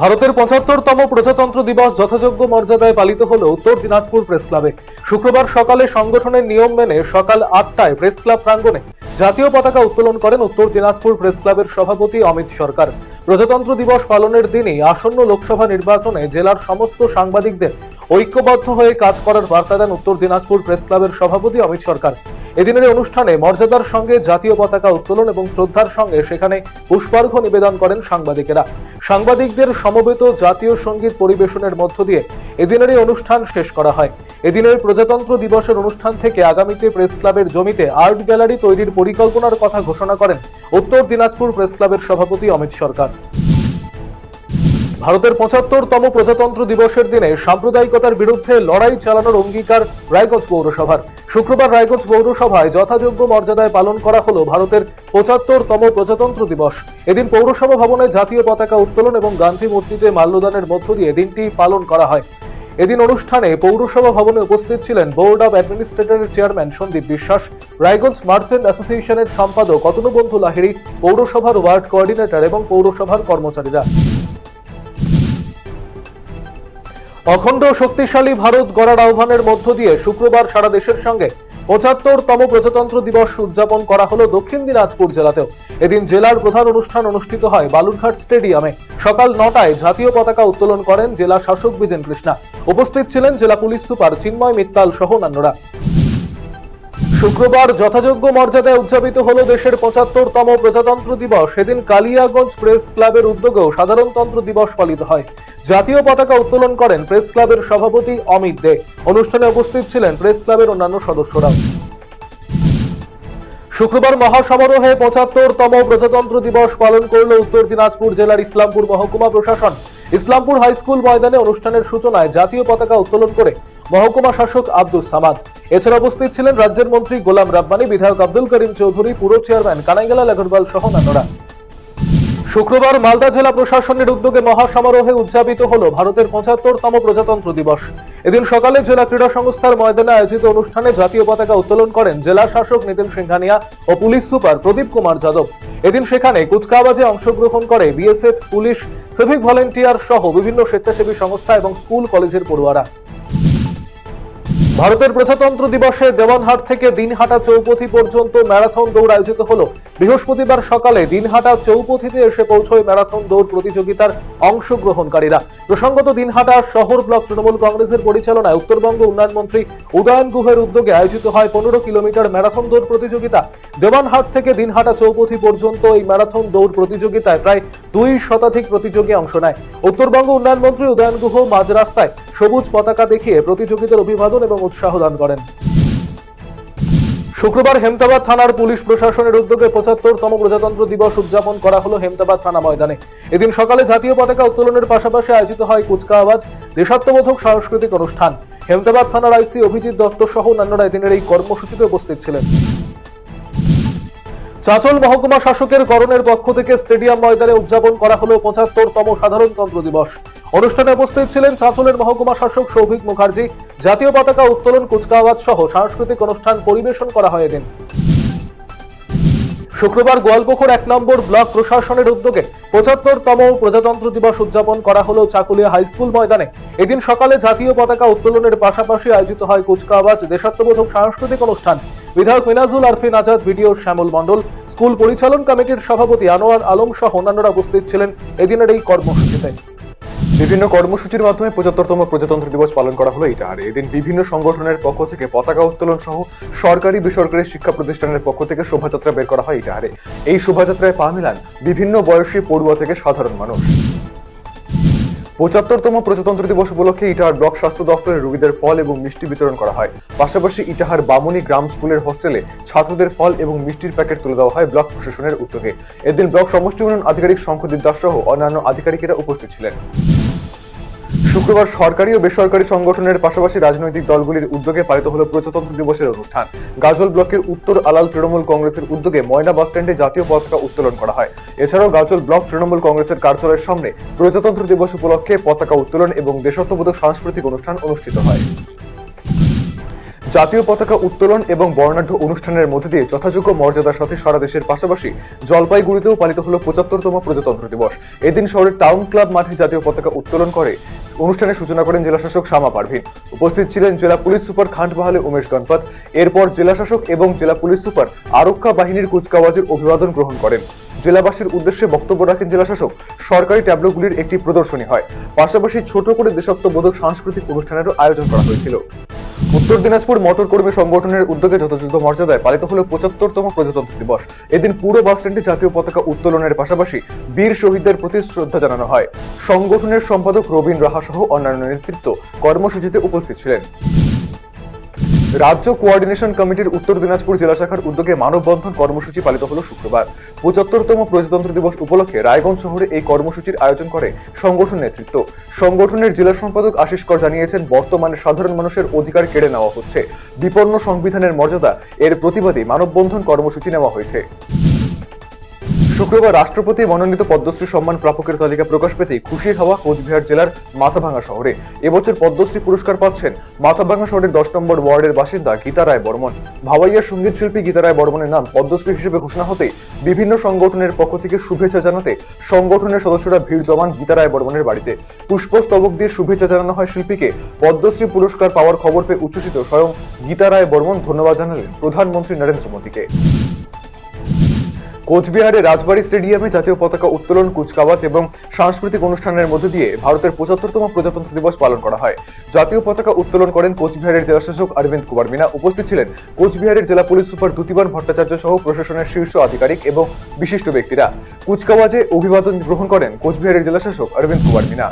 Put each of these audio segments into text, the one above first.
ভারতের পঁচাত্তরতম প্রজাতন্ত্র দিবস যথাযোগ্য মর্যাদায় পালিত হল উত্তর দিনাজপুর প্রেস ক্লাবে। শুক্রবার সকালে সংগঠনের নিয়ম মেনে সকাল আটটায় প্রেস ক্লাব প্রাঙ্গণে জাতীয় পতাকা উত্তোলন করেন উত্তর দিনাজপুর প্রেস ক্লাবের সভাপতি অমিত সরকার। প্রজাতন্ত্র দিবস পালনের দিনই আসন্ন লোকসভা নির্বাচনে জেলার সমস্ত সাংবাদিকদের ঐক্যবদ্ধ হয়ে কাজ করার বার্তা দেন উত্তর দিনাজপুর প্রেস ক্লাবের সভাপতি অমিত সরকার। এদিনের অনুষ্ঠানে মর্যাদার সঙ্গে জাতীয় পতাকা উত্তোলন এবং শ্রদ্ধার সঙ্গে সেখানে পুষ্পার্ঘ নিবেদন করেন সাংবাদিকেরা। সাংবাদিকদের সমবেত জাতীয় সংগীত পরিবেশনের মধ্য দিয়ে এদিনের এই অনুষ্ঠান শেষ করা হয়। এদিনের প্রজাতন্ত্র দিবসের অনুষ্ঠান থেকে আগামীতে প্রেস ক্লাবের জমিতে আর্ট গ্যালারি তৈরির পরিকল্পনার কথা ঘোষণা করেন উত্তর দিনাজপুর প্রেস ক্লাবের সভাপতি অমিত সরকার। ভারতের পঁচাত্তরতম প্রজাতন্ত্র দিবসের দিনে সাম্প্রদায়িকতার বিরুদ্ধে লড়াই চালানোর অঙ্গীকার রায়গঞ্জ পৌরসভার। শুক্রবার রায়গঞ্জ পৌরসভায় যথাযোগ্য মর্যাদায় পালন করা হলো ভারতের পঁচাত্তরতম প্রজাতন্ত্র দিবস। এদিন পৌরসভা ভবনে জাতীয় পতাকা উত্তোলন এবং গান্ধী মূর্তিতে মাল্যদানের মধ্য দিয়ে দিনটি পালন করা হয়। এদিন অনুষ্ঠানে পৌরসভা ভবনে উপস্থিত ছিলেন বোর্ড অব অ্যাডমিনিস্ট্রেটরের চেয়ারম্যান সন্দীপ বিশ্বাস, রায়গঞ্জ মার্চেন্ট অ্যাসোসিয়েশনের সম্পাদক অতনুবন্ধু লাহিড়ী, পৌরসভার ওয়ার্ড কোঅর্ডিনেটর এবং পৌরসভার কর্মচারীরা। অখণ্ড শক্তিশালী ভারত গড়ার আহ্বানের মধ্য দিয়ে শুক্রবার সারা দেশের সঙ্গে পঁচাত্তরতম প্রজাতন্ত্র দিবস উদযাপন করা হল দক্ষিণ দিনাজপুর জেলাতেও। এদিন জেলার প্রধান অনুষ্ঠান অনুষ্ঠিত হয় বালুরঘাট স্টেডিয়ামে। সকাল নটায় জাতীয় পতাকা উত্তোলন করেন জেলা শাসক বিজেন কৃষ্ণা। উপস্থিত ছিলেন জেলা পুলিশ সুপার চিন্ময় মিত্তাল সহ অন্যান্যরা শুক্রবার যথাযোগ্য মর্যাদায় উদযাপিত হলো দেশের পঁচাত্তরতম প্রজাতন্ত্র দিবস। সেদিন কালিয়াগঞ্জ প্রেস ক্লাবের উদ্যোগেও সাধারণতন্ত্র দিবস পালিত হয়। জাতীয় পতাকা উত্তোলন করেন প্রেস ক্লাবের সভাপতি অমিত দে। অনুষ্ঠানে উপস্থিত ছিলেন প্রেস ক্লাবের অন্যান্য সদস্যরাও। শুক্রবার মহাসমারোহে পঁচাত্তরতম প্রজাতন্ত্র দিবস পালন করল উত্তর দিনাজপুর জেলার ইসলামপুর মহকুমা প্রশাসন। ইসলামপুর হাই স্কুল ময়দানে অনুষ্ঠানের সূচনায় জাতীয় পতাকা উত্তোলন করে মহকুমা শাসক আব্দুল সামাদ। এছাড়া উপস্থিত ছিলেন রাজ্যের মন্ত্রী গোলাম রাব্বানি, বিধায়ক আব্দুল করিম চৌধুরী, পুর চেয়ারম্যান কানাইগালাল আগরওয়াল সহ অন্যান্যরা। শুক্রবার মালদা জেলা প্রশাসনের উদ্যোগে মহাসমারোহে উদযাপিত হল ভারতের পঁচাত্তরতম প্রজাতন্ত্র দিবস। এদিন সকালে জেলা ক্রীড়া সংস্থার ময়দানে আয়োজিত অনুষ্ঠানে জাতীয় পতাকা উত্তোলন করেন জেলা শাসক নিতিন সিংহানিয়া ও পুলিশ সুপার প্রদীপ কুমার যাদব। এদিন সেখানে কুচকাওয়াজে অংশগ্রহণ করে বিএসএফ, পুলিশ, সিভিক ভলেন্টিয়ার সহ বিভিন্ন স্বেচ্ছাসেবী সংস্থা এবং স্কুল, কলেজের পড়ুয়ারা। ভারতের প্রজাতন্ত্র দিবসে দেওয়ানহাট থেকে দিনহাটা চৌপথি পর্যন্ত ম্যারাথন দৌড় আয়োজিত হলো। বৃহস্পতিবার সকালে দিনহাটা চৌপথিতে এসে পৌঁছয় ম্যারাথন দৌড় প্রতিযোগিতার অংশগ্রহণকারীরা। প্রসঙ্গত, দিনহাটা শহর ব্লক তৃণমূল কংগ্রেসের পরিচালনায় উত্তরবঙ্গ উন্নয়ন মন্ত্রী উদয়ন গুহের উদ্যোগে আয়োজিত হয় পনেরো কিলোমিটার ম্যারাথন দৌড় প্রতিযোগিতা। দেওয়ানহাট থেকে দিনহাটা চৌপথি পর্যন্ত এই ম্যারাথন দৌড় প্রতিযোগিতায় প্রায় দুই শতাধিক প্রতিযোগী অংশ নেয়। উত্তরবঙ্গ উন্নয়ন মন্ত্রী উদয়ন গুহ মাঝ রাস্তায় সবুজ পতাকা দেখিয়ে প্রতিযোগিতার অভিবাদন এবং উৎসাহ দান করেন। শুক্রবার হেমতাবাদ থানার পুলিশ প্রশাসনের উদ্যোগে পঁচাত্তরতম প্রজাতন্ত্র দিবস উদযাপন করা হলো হেমতাবাদ থানা ময়দানে। এদিন সকালে জাতীয় পতাকা উত্তোলনের পাশাপাশি আয়োজিত হয় কুচকাওয়াজ, দেশাত্মবোধক সাংস্কৃতিক অনুষ্ঠান। হেমতাবাদ থানার আইসি অভিজিৎ দত্ত সহ অন্যান্যরা এদিনের এই কর্মসূচিতে উপস্থিত ছিলেন। চাঁচল মহকুমা শাসকের করণের পক্ষ থেকে স্টেডিয়াম ময়দানে উদযাপন করা হলো পঁচাত্তরতম সাধারণতন্ত্র দিবস। অনুষ্ঠানে উপস্থিত ছিলেন চাঁচলের মহকুমা শাসক সৌভিক মুখার্জি। জাতীয় পতাকা উত্তোলন কুচকাওয়াজ সহ সাংস্কৃতিক অনুষ্ঠান পরিবেশন করা হয় এদিন। শুক্রবার গোয়ালপুকুর এক নম্বর ব্লক প্রশাসনের উদ্যোগে পঁচাত্তরতম প্রজাতন্ত্র দিবস উদযাপন করা হলো চাকুলিয়া হাইস্কুল ময়দানে। এদিন সকালে জাতীয় পতাকা উত্তোলনের পাশাপাশি আয়োজিত হয় কুচকাওয়াজ দেশাত্মবোধক সাংস্কৃতিক অনুষ্ঠান। বিধায়ক মিনাজুল আরফিন আজাদ, বিডিও শ্যামল মণ্ডল, স্কুল পরিচালন কমিটির সভাপতি আনোয়ার আলম সহ অন্যান্যরা উপস্থিত ছিলেন এদিনের এই কর্মসূচিতে। বিভিন্ন কর্মসূচির মাধ্যমে পঁচাত্তরতম প্রজাতন্ত্র দিবস পালন করা হলো এটা। আর এদিন বিভিন্ন সংগঠনের পক্ষ থেকে পতাকা উত্তোলন সহ সরকারি বেসরকারি শিক্ষা প্রতিষ্ঠানের পক্ষ থেকে শোভাযাত্রা বের করা হয় ইটাহারে এই শোভাযাত্রায় পা মিলান বিভিন্ন বয়সী পড়ুয়া থেকে সাধারণ মানুষ। পঁচাত্তরতম প্রজাতন্ত্র দিবস উপলক্ষে ইটাহার ব্লক স্বাস্থ্য দপ্তরে রোগীদের ফল এবং মিষ্টি বিতরণ করা হয়। পাশাপাশি ইটাহার বামুনি গ্রাম স্কুলের হোস্টেলে ছাত্রদের ফল এবং মিষ্টির প্যাকেট তুলে দেওয়া হয় ব্লক প্রশাসনের উদ্যোগে। এদিন ব্লক সমষ্টি উন্নয়ন আধিকারিক শঙ্খদীপ দাস সহ অন্যান্য আধিকারিকেরা উপস্থিত ছিলেন। শুক্রবার সরকারি ও বেসরকারি সংগঠনের পাশাপাশি রাজনৈতিক দলগুলির উদ্যোগে পালিত হল প্রজাতন্ত্র দিবসের অনুষ্ঠান। গাজল ব্লকের উত্তর আলাল তৃণমূল কংগ্রেসের উদ্যোগে ময়না বাস স্ট্যান্ডে জাতীয় পতাকা উত্তোলন করা হয়। এছাড়াও গাজল ব্লক তৃণমূল কংগ্রেসের কার্যালয়ের সামনে প্রজাতন্ত্র দিবস উপলক্ষে পতাকা উত্তোলন এবং দেশত্ববোধক সাংস্কৃতিক অনুষ্ঠান অনুষ্ঠিত হয়। জাতীয় পতাকা উত্তোলন এবং বর্ণাঢ্য অনুষ্ঠানের মধ্যে দিয়ে যথাযোগ্য মর্যাদার সাথে সারা দেশের পাশাপাশি জলপাইগুড়িতেও পালিত হলো পঁচাত্তরতম প্রজাতন্ত্র দিবস। এদিন শহরের টাউন ক্লাব মাঠে জাতীয় পতাকা উত্তোলন করে অনুষ্ঠানের সূচনা করেন জেলাশাসক শামা পারভিন। উপস্থিত ছিলেন জেলা পুলিশ সুপার খান্ডবাহালে উমেশ গণপত। এরপর জেলাশাসক এবং জেলা পুলিশ সুপার আরক্ষা বাহিনীর কুচকাওয়াজের অভিবাদন গ্রহণ করেন। জেলাবাসীর উদ্দেশ্যে বক্তব্য রাখেন জেলাশাসক। সরকারি ট্যাবলোগুলির একটি প্রদর্শনী হয়। পাশাপাশি ছোট করে দেশাত্মবোধক সাংস্কৃতিক অনুষ্ঠানেরও আয়োজন করা হয়েছিল। উত্তর দিনাজপুর মোটর কর্মী সংগঠনের উদ্যোগে যথাযথ মর্যাদায় পালিত হলো পঁচাত্তরতম প্রজাতন্ত্র দিবস। এদিন পুরো বাস স্ট্যান্ডে জাতীয় পতাকা উত্তোলনের পাশাপাশি বীর শহীদদের প্রতি শ্রদ্ধা জানানো হয়। সংগঠনের সম্পাদক রবীন রাহা সহ অন্যান্য নেতৃত্ব কর্মসূচিতে উপস্থিত ছিলেন। রাজ্য কোঅর্ডিনেশন কমিটির উত্তর দিনাজপুর জেলা শাখার উদ্যোগে মানববন্ধন কর্মসূচি পালিত হল শুক্রবার। পঁচাত্তরতম প্রজাতন্ত্র দিবস উপলক্ষে রায়গঞ্জ শহরে এই কর্মসূচির আয়োজন করে সংগঠন নেতৃত্ব। সংগঠনের জেলা সম্পাদক আশিস কর জানিয়েছেন, বর্তমানে সাধারণ মানুষের অধিকার কেড়ে নেওয়া হচ্ছে। বিপন্ন সংবিধানের মর্যাদা এর প্রতিবাদে মানববন্ধন কর্মসূচি নেওয়া হয়েছে। শুক্রবার রাষ্ট্রপতি মনোনীত পদ্মশ্রী সম্মান প্রাপকের তালিকা প্রকাশ পেতে খুশির হওয়া কোচবিহার জেলার মাথাভাঙা শহরে। এবছর পদ্মশ্রী পুরস্কার পাচ্ছেন মাথাভাঙা শহরের দশ নম্বর ওয়ার্ডের বাসিন্দা গীতা রায় বর্মন। ভাওয়াইয়ার সংগীত শিল্পী গীতা রায় বর্মনের নাম পদ্মশ্রী হিসেবে ঘোষণা হতে বিভিন্ন সংগঠনের পক্ষ থেকে শুভেচ্ছা জানাতে সংগঠনের সদস্যরা ভিড় জমান গীতা রায় বর্মনের বাড়িতে। পুষ্পস্তবক দিয়ে শুভেচ্ছা জানানো হয় শিল্পীকে। পদ্মশ্রী পুরস্কার পাওয়ার খবর পেয়ে উচ্ছ্বসিত স্বয়ং গীতা রায় বর্মন ধন্যবাদ জানালেন প্রধানমন্ত্রী নরেন্দ্র মোদীকে। কোচবিহারের রাজবাড়ী স্টেডিয়ামে জাতীয় পতাকা উত্তোলন, কুচকাওয়াজ এবং সাংস্কৃতিক অনুষ্ঠানের মধ্যে দিয়ে ভারতের পঁচাত্তরতম প্রজাতন্ত্র দিবস পালন করা হয়। জাতীয় পতাকা উত্তোলন করেন কোচবিহারের জেলাশাসক অরবিন্দ কুমার মিনা। উপস্থিত ছিলেন কোচবিহারের জেলা পুলিশ সুপার দ্যুতিবান ভট্টাচার্য সহ প্রশাসনের শীর্ষ আধিকারিক এবং বিশিষ্ট ব্যক্তিরা। কুচকাওয়াজে অভিবাদন গ্রহণ করেন কোচবিহারের জেলাশাসক অরবিন্দ কুমার মিনা।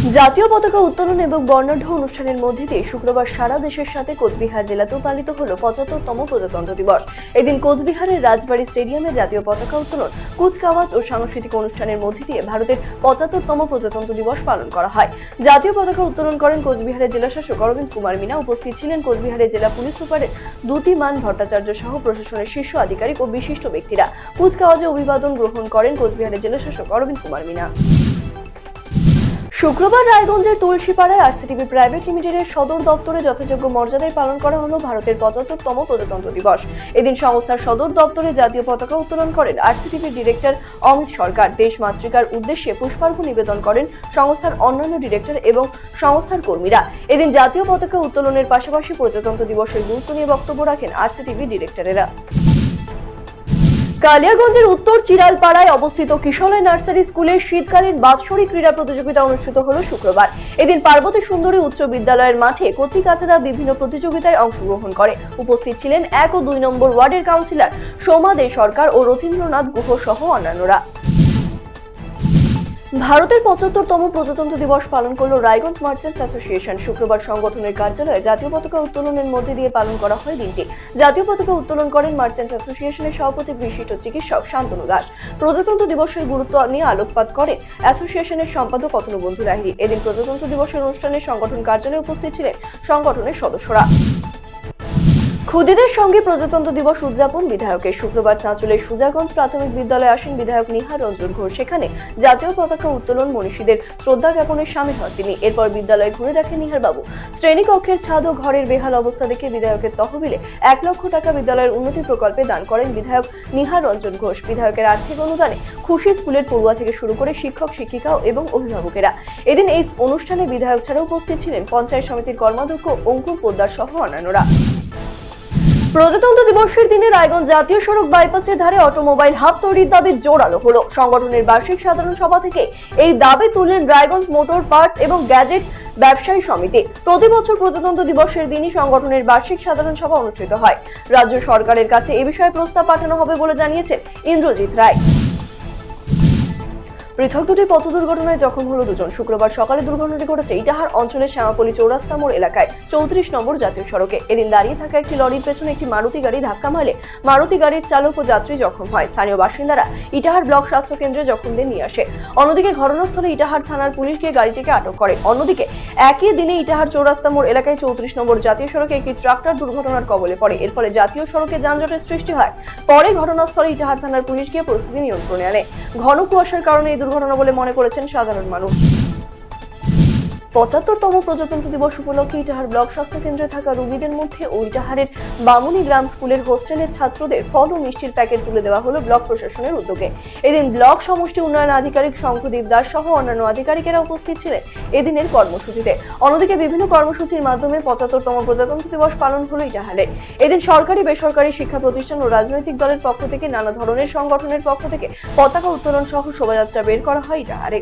জাতীয় পতাকা উত্তোলন এবং বর্ণাঢ্য অনুষ্ঠানের মধ্যে দিয়ে শুক্রবার সারা দেশের সাথে কোচবিহার জেলাতেও পালিত হল পঁচাত্তরতম প্রজাতন্ত্র দিবস। এদিন কোচবিহারের রাজবাড়ী স্টেডিয়ামে জাতীয় পতাকা উত্তোলন, কুচকাওয়াজ ও সাংস্কৃতিক অনুষ্ঠানের মধ্যে দিয়ে ভারতের পঁচাত্তরতম প্রজাতন্ত্র দিবস পালন করা হয়। জাতীয় পতাকা উত্তোলন করেন কোচবিহারের জেলাশাসক অরবিন্দ কুমার মিনা। উপস্থিত ছিলেন কোচবিহারের জেলা পুলিশ সুপারের দ্যুতিমান ভট্টাচার্য সহ প্রশাসনের শীর্ষ আধিকারিক ও বিশিষ্ট ব্যক্তিরা। কুচকাওয়াজে অভিবাদন গ্রহণ করেন কোচবিহারের জেলাশাসক অরবিন্দ কুমার মিনা। শুক্রবার রায়গঞ্জের তুলসীপাড়ায় আরসিটিভি প্রাইভেট লিমিটেডের সদর দপ্তরে যথাযোগ্য মর্যাদায় পালন করা হলো ভারতের পঁচাত্তরতম প্রজাতন্ত্র দিবস। এদিন সংস্থার সদর দপ্তরে জাতীয় পতাকা উত্তোলন করেন আরসিটিভির ডিরেক্টর অমিত সরকার। দেশ মাতৃকার উদ্দেশ্যে পুষ্পার্ঘ নিবেদন করেন সংস্থার অন্যান্য ডিরেক্টর এবং সংস্থার কর্মীরা। এদিন জাতীয় পতাকা উত্তোলনের পাশাপাশি প্রজাতন্ত্র দিবসের গুরুত্ব নিয়ে বক্তব্য রাখেন আরসিটিভি ডিরেক্টরেরা। কালিয়াগঞ্জের উত্তর চিরালপাড়ায় অবস্থিত কিশলয় নার্সারি স্কুলে শীতকালীন বাৎসরিক ক্রীড়া প্রতিযোগিতা অনুষ্ঠিত হল শুক্রবার। এদিন পার্বতী সুন্দরী উচ্চ বিদ্যালয়ের মাঠে কচি কাচারা বিভিন্ন প্রতিযোগিতায় অংশগ্রহণ করে। উপস্থিত ছিলেন এক ও দুই নম্বর ওয়ার্ডের কাউন্সিলর সোমা দে সরকার ও রথীন্দ্রনাথ গুহ সহ অন্যান্যরা। ভারতের পঁচাত্তরতম প্রজাতন্ত্র দিবস পালন করল রায়গঞ্জ মার্চেন্টস অ্যাসোসিয়েশন। শুক্রবার সংগঠনের কার্যালয়ে জাতীয় পতাকা উত্তোলনের মধ্যে দিয়ে পালন করা হয় দিনটি। জাতীয় পতাকা উত্তোলন করেন মার্চেন্টস অ্যাসোসিয়েশনের সভাপতি বিশিষ্ট চিকিৎসক শান্তনু দাস। প্রজাতন্ত্র দিবসের গুরুত্ব নিয়ে আলোকপাত করে অ্যাসোসিয়েশনের সম্পাদক অতনুবন্ধু লাহিড়ী এদিন প্রজাতন্ত্র দিবসের অনুষ্ঠানে সংগঠন কার্যালয়ে উপস্থিত ছিলেন সংগঠনের সদস্যরা। খুদিদের সঙ্গে প্রজাতন্ত্র দিবস উদযাপন। বিধায়কের শুক্রবার চাঁচলের সুজাগঞ্জ প্রাথমিক বিদ্যালয়ে আসেন বিধায়ক নিহার রঞ্জন ঘোষ। সেখানে জাতীয় পতাকা উত্তোলন মনীষীদের শ্রদ্ধা জ্ঞাপনের সামিল হন তিনি। এরপর বিদ্যালয়ে ঘুরে দেখেন নিহার বাবু শ্রেণীকক্ষের ছাদ ও ঘরের বেহাল অবস্থা দেখে বিধায়কের তহবিলে এক লক্ষ টাকা বিদ্যালয়ের উন্নতি প্রকল্পে দান করেন বিধায়ক নিহার রঞ্জন ঘোষ। বিধায়কের আর্থিক অনুদানে খুশি স্কুলের পড়ুয়া থেকে শুরু করে শিক্ষক শিক্ষিকা এবং অভিভাবকেরা। এদিন এই অনুষ্ঠানে বিধায়ক ছাড়া উপস্থিত ছিলেন পঞ্চায়েত সমিতির কর্মাধ্যক্ষ অঙ্কুর পোদ্দার সহ অন্যান্যরা। প্রজাতন্ত্র দিবসের দিনে রায়গঞ্জ জাতীয় সড়ক বাইপাসের ধারে অটোমোবাইল হাব তৈরির দাবি জোরালো হলো। সংগঠনের বার্ষিক সাধারণ সভা থেকে এই দাবি তুললেন রায়গঞ্জ মোটর পার্টস এবং গ্যাজেট ব্যবসায়ী সমিতি। প্রতি বছর প্রজাতন্ত্র দিবসের দিনই সংগঠনের বার্ষিক সাধারণ সভা অনুষ্ঠিত হয়। রাজ্য সরকারের কাছে এ বিষয়ে প্রস্তাব পাঠানো হবে বলে জানিয়েছেন ইন্দ্রজিৎ রায়। পৃথক দুটি পথ দুর্ঘটনায় জখম হলো দুজন। শুক্রবার সকালে দুর্ঘটনাটি ঘটেছে ইটাহার অঞ্চলের শ্যামাপল্লী চৌরাস্তা মোড় এলাকায়, চৌত্রিশ নম্বর জাতীয় সড়কে। এদিন দাঁড়িয়ে থাকা একটি লরির পেছনে একটি মারুতি গাড়ি ধাক্কা মারলে মারুতি গাড়ির চালক ও যাত্রী জখম হয়। স্থানীয় বাসিন্দারা ইটাহার ব্লক স্বাস্থ্য কেন্দ্রে জখমদের নিয়ে আসে। অন্যদিকে ঘটনাস্থলে ইটাহার থানার পুলিশ গিয়ে গাড়িটিকে আটক করে। অন্যদিকে একই দিনে ইটাহার চৌরাস্তা মোড় এলাকায় চৌত্রিশ নম্বর জাতীয় সড়কে একটি ট্রাক্টর দুর্ঘটনার কবলে পড়ে। এর ফলে জাতীয় সড়কে যানজটের সৃষ্টি হয়। পরে ঘটনাস্থলে ইটাহার থানার পুলিশ গিয়ে পরিস্থিতি নিয়ন্ত্রণে আনে। ঘন কুয়াশার কারণে এই দুর্ঘটনা বলে মনে করেছেন সাধারণ মানুষ। পঁচাত্তরতম প্রজাতন্ত্র দিবস উপলক্ষে ইটাহার ব্লক স্বাস্থ্য কেন্দ্রে থাকা রোগীদের মধ্যে ও ইটাহারের বামুনি গ্রাম স্কুলের হোস্টেলের ছাত্রদের ফল ও মিষ্টির প্যাকেট তুলে দেওয়া হলো ব্লক প্রশাসনের উদ্যোগে। এদিন ব্লক সমষ্টি উন্নয়ন আধিকারিক শঙ্খদীপ দাস সহ অন্যান্য আধিকারিকেরা উপস্থিত ছিলেন এদিনের কর্মসূচিতে। অন্যদিকে বিভিন্ন কর্মসূচির মাধ্যমে পঁচাত্তরতম প্রজাতন্ত্র দিবস পালন হলো ইটাহারে। এদিন সরকারি, বেসরকারি শিক্ষা প্রতিষ্ঠান ও রাজনৈতিক দলের পক্ষ থেকে নানা ধরনের সংগঠনের পক্ষ থেকে পতাকা উত্তোলন সহ শোভাযাত্রা বের করা হয় ইটাহারে।